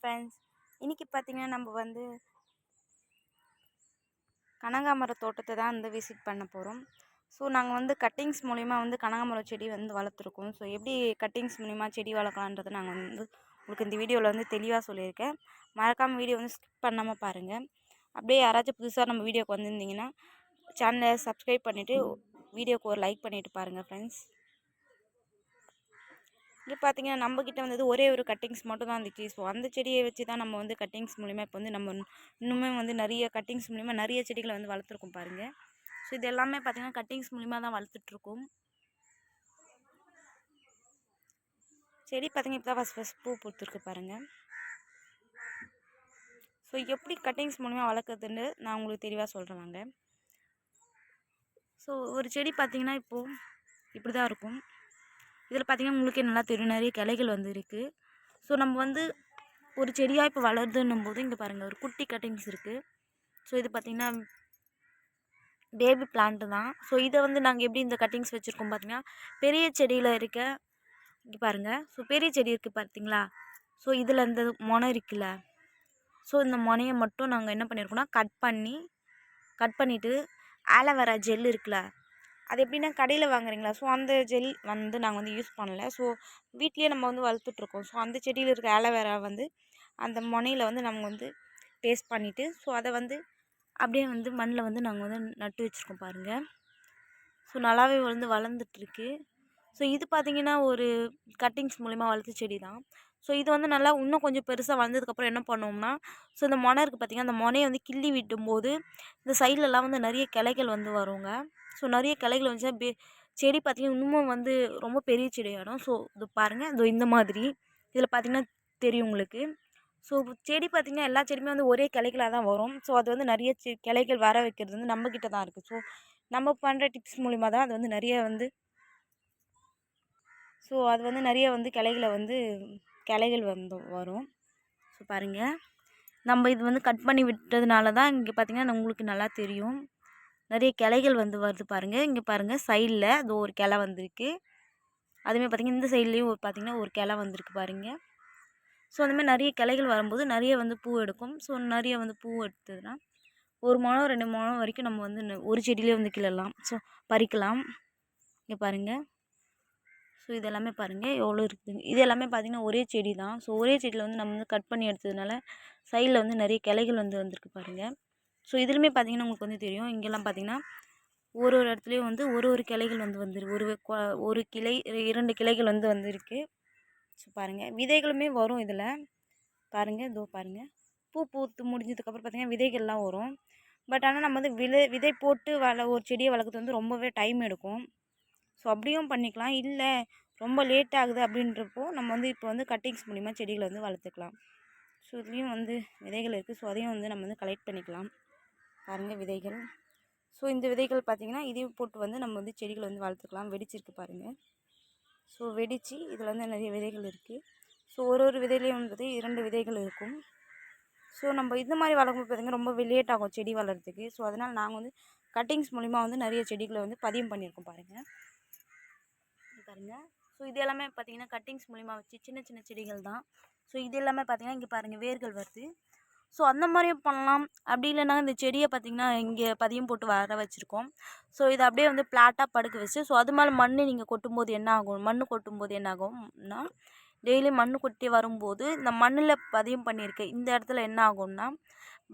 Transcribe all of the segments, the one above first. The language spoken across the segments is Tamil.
ஃப்ரெண்ட்ஸ் இன்றைக்கி பார்த்தீங்கன்னா நம்ம வந்து கனகாமரம் தோட்டத்தை தான் வந்து விசிட் பண்ண போகிறோம் ஸோ நாங்கள் வந்து கட்டிங்ஸ் மூலிமா வந்து கனகாமரம் செடி வந்து வளர்த்துருக்கோம். ஸோ எப்படி கட்டிங்ஸ் மூலிமா செடி வளர்க்கலான்றதை நாங்கள் வந்து உங்களுக்கு இந்த வீடியோவில் வந்து தெளிவாக சொல்லியிருக்கேன். மறக்காமல் வீடியோ வந்து ஸ்கிப் பண்ணாமல் பாருங்கள் அப்படியே யாராச்சும் புதுசாக நம்ம வீடியோக்கு வந்திருந்தீங்கன்னா சேனலை சப்ஸ்கிரைப் பண்ணிவிட்டு வீடியோக்கு ஒரு லைக் பண்ணிவிட்டு பாருங்கள் ஃப்ரெண்ட்ஸ் இங்கே பார்த்தீங்கன்னா நம்மக்கிட்ட வந்தது ஒரே ஒரு கட்டிங்ஸ் மட்டும் தான் இருந்துச்சு ஸோ அந்த செடியை வச்சு தான் நம்ம வந்து கட்டிங்ஸ் மூலிமா இப்போ வந்து நம்ம இன்னுமே வந்து நிறைய கட்டிங்ஸ் மூலிமா நிறைய செடிகளை வந்து வளர்த்துருக்கோம் பாருங்கள் ஸோ இது எல்லாமே பார்த்தீங்கன்னா கட்டிங்ஸ் மூலிமா தான் வளர்த்துட்ருக்கோம். செடி பார்த்தீங்கன்னா இப்போ தான் ஃபஸ்ட் ஃபஸ்ட் பூ பூத்துருக்கு பாருங்கள் ஸோ எப்படி கட்டிங்ஸ் மூலிமா வளர்க்குறதுன்னு நான் உங்களுக்கு தெளிவாக சொல்கிறேன் வாங்க. ஸோ ஒரு செடி பார்த்தீங்கன்னா இப்போது இப்படி தான் இருக்கும். இதில் பார்த்திங்கன்னா உங்களுக்கே நல்லா தெரியும் நிறைய கிளைகள் வந்து இருக்குது ஸோ நம்ம வந்து ஒரு செடியாக இப்போ வளருதுன்னும் போது இங்கே பாருங்கள் ஒரு குட்டி கட்டிங்ஸ் இருக்குது ஸோ இது பார்த்திங்கன்னா பேபி பிளான்ட்டு தான். ஸோ இதை வந்து நாங்கள் எப்படி இந்த கட்டிங்ஸ் வச்சுருக்கோம் பார்த்திங்கன்னா பெரிய செடியில் இருக்க இங்கே பாருங்கள் ஸோ பெரிய செடி இருக்குது பார்த்திங்களா? ஸோ இதில் இந்த முனை இருக்குல்ல? ஸோ இந்த முனையை மட்டும் நாங்கள் என்ன பண்ணியிருக்கோம்னா கட் பண்ணி கட் பண்ணிவிட்டு ஆலோவேரா ஜெல் இருக்குல்ல? அது எப்படின்னா கடையில் வாங்குறீங்களா? ஸோ அந்த ஜெல் வந்து நாங்கள் வந்து யூஸ் பண்ணல. ஸோ வீட்லேயே நம்ம வந்து வளர்த்துட்ருக்கோம் ஸோ அந்த செடியில் இருக்க ஆலோவேரா வந்து அந்த முனையில் வந்து நம்ம வந்து பேஸ்ட் பண்ணிவிட்டு ஸோ அதை வந்து அப்படியே வந்து மண்ணில் வந்து நாங்கள் வந்து நட்டு வச்சுருக்கோம் பாருங்கள் ஸோ நல்லாவே வந்து வளர்ந்துட்டுருக்கு ஸோ இது பார்த்திங்கன்னா ஒரு கட்டிங்ஸ் மூலிமா வளர்த்த செடி தான் ஸோ இது வந்து நல்லா இன்னும் கொஞ்சம் பெருசாக வளர்ந்ததுக்கப்புறம் என்ன பண்ணுவோம்னா ஸோ இந்த முனை இருக்குது பார்த்திங்கன்னா அந்த முனையை வந்து கிள்ளி விட்டும்போது இந்த சைட்லலாம் வந்து நிறைய கிளைகள் வந்து வருங்க. ஸோ நிறைய கிளைகள் வந்துச்சுன்னா பே செடி பார்த்திங்கன்னா இன்னமும் வந்து ரொம்ப பெரிய செடியாகிடும் ஸோ இது பாருங்கள் இதோ இந்த மாதிரி. இதில் பார்த்திங்கன்னா தெரியும் உங்களுக்கு. ஸோ செடி பார்த்திங்கன்னா எல்லா செடியுமே வந்து ஒரே கிளைகளாக தான் வரும். ஸோ அது வந்து நிறைய செ கிளைகள் வர வைக்கிறது வந்து நம்மக்கிட்ட தான் இருக்குது ஸோ நம்ம பண்ணுற டிப்ஸ் மூலிமா தான் அது வந்து நிறைய வந்து ஸோ அது வந்து நிறைய வந்து கிளைகளை வந்து கிளைகள் வந்து வரும். ஸோ பாருங்கள் நம்ம இது வந்து கட் பண்ணி விட்டதுனால தான் இங்கே பார்த்திங்கன்னா உங்களுக்கு நல்லா தெரியும். நிறைய கிளைகள் வந்து வருது பாருங்கள் இங்கே பாருங்கள் சைடில் அது ஒரு கிளை வந்திருக்கு. அதுமாதிரி பார்த்திங்கன்னா இந்த சைட்லேயும் ஒரு பார்த்திங்கன்னா ஒரு கிளை வந்திருக்கு பாருங்கள் ஸோ அந்தமாதிரி நிறைய கிளைகள் வரும்போது நிறைய வந்து பூ எடுக்கும். ஸோ நிறைய வந்து பூ எடுத்ததுன்னா ஒரு முழம் ரெண்டு முழம் வரைக்கும் நம்ம வந்து ஒரு செடியிலே வந்து கிளலாம் ஸோ பறிக்கலாம். இங்கே பாருங்கள் ஸோ இது எல்லாமே பாருங்கள் எவ்வளோ இருக்குது. இது எல்லாமே பார்த்திங்கன்னா ஒரே செடி தான். ஸோ ஒரே செடியில் வந்து நம்ம வந்து கட் பண்ணி எடுத்ததுனால சைடில் வந்து நிறைய கிளைகள் வந்து வந்திருக்கு பாருங்கள் ஸோ இதுலையுமே பார்த்திங்கன்னா உங்களுக்கு வந்து தெரியும். இங்கெல்லாம் பார்த்திங்கன்னா ஒரு ஒரு இடத்துலையும் வந்து ஒரு ஒரு கிளைகள் வந்து வந்துருக்கு ஒரு ஒரு கிளை இரண்டு கிளைகள் வந்து வந்திருக்கு. ஸோ பாருங்கள் விதைகளுமே வரும் இதில். பாருங்கள் இதோ பாருங்கள் பூ பூத்து முடிஞ்சதுக்கப்புறம் பார்த்திங்கன்னா விதைகள்லாம் வரும். பட் ஆனால் நம்ம வந்து விதை விதை போட்டு வள ஒரு செடியை வளர்க்குறது வந்து ரொம்பவே டைம் எடுக்கும். ஸோ அப்படியும் பண்ணிக்கலாம். இல்லை ரொம்ப லேட் ஆகுது அப்படின்றப்போ நம்ம வந்து இப்போ வந்து கட்டிங்ஸ் மூலிமா செடிகளை வந்து வளர்த்துக்கலாம். ஸோ இதுலேயும் வந்து விதைகள் இருக்குது ஸோ அதையும் வந்து நம்ம வந்து கலெக்ட் பண்ணிக்கலாம். பாருங்கள் விதைகள். ஸோ இந்த விதைகள் பார்த்திங்கன்னா இதையும் போட்டு வந்து நம்ம வந்து செடிகளை வந்து வளர்த்துக்கலாம். வெடிச்சிருக்கு பாருங்கள் ஸோ வெடித்து இதில் வந்து நிறைய விதைகள் இருக்குது ஸோ ஒரு ஒரு விதையிலையும் வந்து இரண்டு விதைகள் இருக்கும். ஸோ நம்ம இந்த மாதிரி வளர்க்கும் பார்த்திங்கன்னா ரொம்ப லேட் ஆகும் செடி வளர்கிறதுக்கு ஸோ அதனால் நாங்கள் வந்து கட்டிங்ஸ் மூலிமா வந்து நிறைய செடிகளை வந்து பதியம் பண்ணியிருக்கோம் பாருங்கள் பாருங்கள் ஸோ இது எல்லாமே பார்த்திங்கன்னா கட்டிங்ஸ் மூலிமா வச்சு சின்ன சின்ன செடிகள் தான். ஸோ இது எல்லாமே பார்த்திங்கன்னா இங்கே பாருங்கள் வேர்கள் வருது. ஸோ அந்த மாதிரியும் பண்ணலாம். அப்படி இல்லைன்னா இந்த செடியை பார்த்திங்கன்னா இங்கே பதியம் போட்டு வர வச்சுருக்கோம். ஸோ இதை அப்படியே வந்து பிளாட்டாக படுக்க வச்சு ஸோ அது மேலே மண் நீங்கள் கொட்டும்போது என்ன ஆகும்? மண் கொட்டும்போது என்ன ஆகும்னா டெய்லி மண் கொட்டி வரும்போது இந்த மண்ணில் பதியம் பண்ணியிருக்கேன் இந்த இடத்துல என்ன ஆகும்னா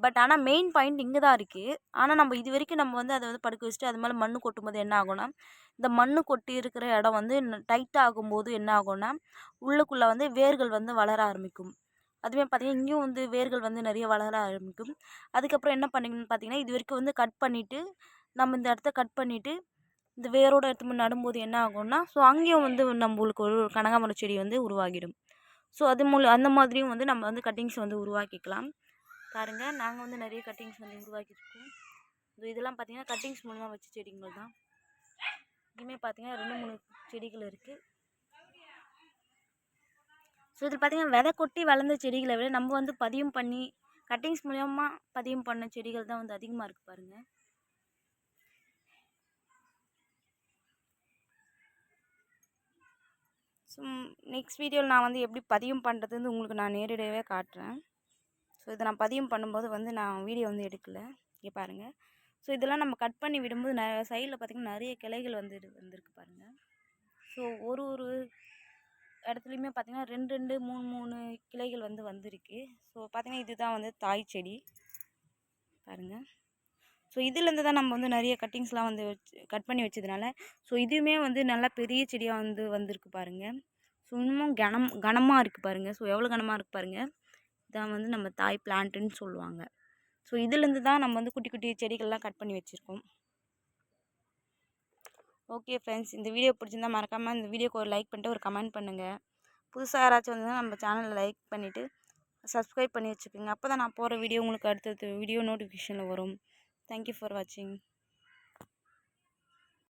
பட் ஆனால் மெயின் பாயிண்ட் இங்கே தான் இருக்குது ஆனால் நம்ம இது வரைக்கும் நம்ம வந்து அதை வந்து படுக்க வச்சுட்டு அது மேலே மண் கொட்டும்போது என்ன ஆகும்னா இந்த மண் கொட்டி இருக்கிற இடம் வந்து டைட்டாகும்போது என்ன ஆகும்னா உள்ளுக்குள்ளே வந்து வேர்கள் வந்து வளர ஆரம்பிக்கும். அதுவே பார்த்திங்கன்னா இங்கேயும் வந்து வேர்கள் வந்து நிறைய வளர ஆரம்பிக்கும். அதுக்கப்புறம் என்ன பண்ணிக்கணும்னு பார்த்திங்கன்னா இது வரைக்கும் வந்து கட் பண்ணிவிட்டு நம்ம இந்த இடத்த கட் பண்ணிவிட்டு இந்த வேரோடு எடுத்து நடும்போது என்ன ஆகும்னா ஸோ அங்கேயும் வந்து நம்மளுக்கு ஒரு கனகாமரம் செடி வந்து உருவாகிடும். ஸோ அது மூலம் அந்த மாதிரியும் வந்து நம்ம வந்து கட்டிங்ஸ் வந்து உருவாக்கிக்கலாம். பாருங்கள் நாங்கள் வந்து நிறைய கட்டிங்ஸ் வந்து உருவாக்கியிருக்கோம். இதெல்லாம் பார்த்திங்கன்னா கட்டிங்ஸ் மூலமாக வச்ச செடிங்கள் தான் இங்கேயுமே பார்த்திங்கன்னா ரெண்டு மூணு செடிகள் இருக்குது ஸோ இதில் பார்த்திங்கன்னா விதை கொட்டி வளர்ந்த செடிகளை விட நம்ம வந்து பதியம் பண்ணி கட்டிங்ஸ் மூலயமா பதியம் பண்ண செடிகள் தான் வந்து அதிகமாக இருக்குது பாருங்கள் ஸோ நெக்ஸ்ட் வீடியோவில் நான் வந்து எப்படி பதியம் பண்ணுறதுன்னு உங்களுக்கு நான் நேரடியாகவே காட்டுறேன். ஸோ இதை நான் பதியம் பண்ணும்போது வந்து நான் வீடியோ வந்து எடுக்கலை. இங்கே பாருங்கள் ஸோ இதெல்லாம் நம்ம கட் பண்ணி விடும்போது ந சைடில் பார்த்திங்கன்னா நிறைய கிளைகள் வந்து வந்திருக்கு பாருங்கள் ஸோ ஒரு ஒரு இடத்துலையுமே பார்த்திங்கன்னா ரெண்டு ரெண்டு மூணு மூணு கிளைகள் வந்து வந்திருக்கு. ஸோ பார்த்திங்கன்னா இதுதான் வந்து தாய் செடி. பாருங்கள் ஸோ இதுலேருந்து தான் நம்ம வந்து நிறைய கட்டிங்ஸ்லாம் வந்து வச்சு கட் பண்ணி வச்சதுனால ஸோ இதுவுமே வந்து நல்லா பெரிய செடியாக வந்து வந்திருக்கு பாருங்கள் ஸோ இன்னமும் கனம் கனமாக இருக்குது பாருங்கள் ஸோ எவ்வளோ கனமாக இருக்குது பாருங்கள் இதான் வந்து நம்ம தாய் பிளான்ட்டுன்னு சொல்லுவாங்க. ஸோ இதுலேருந்து தான் நம்ம வந்து குட்டி குட்டி செடிகள்லாம் கட் பண்ணி வச்சுருக்கோம். ஓகே ஃப்ரெண்ட்ஸ் இந்த வீடியோ பிடிச்சிருந்தா மறக்காமல் இந்த வீடியோக்கு ஒரு லைக் பண்ணிட்டு ஒரு கமெண்ட் பண்ணுங்கள் புதுசாக யாராச்சும் வந்ததுன்னா நம்ம சேனலில் லைக் பண்ணிவிட்டு சப்ஸ்கிரைப் பண்ணி வச்சுக்கோங்க. அப்போ தான் நான் போகிற வீடியோ உங்களுக்கு அடுத்தடுத்த வீடியோ நோட்டிஃபிகேஷனில் வரும். தேங்க்யூ ஃபார் வாட்சிங்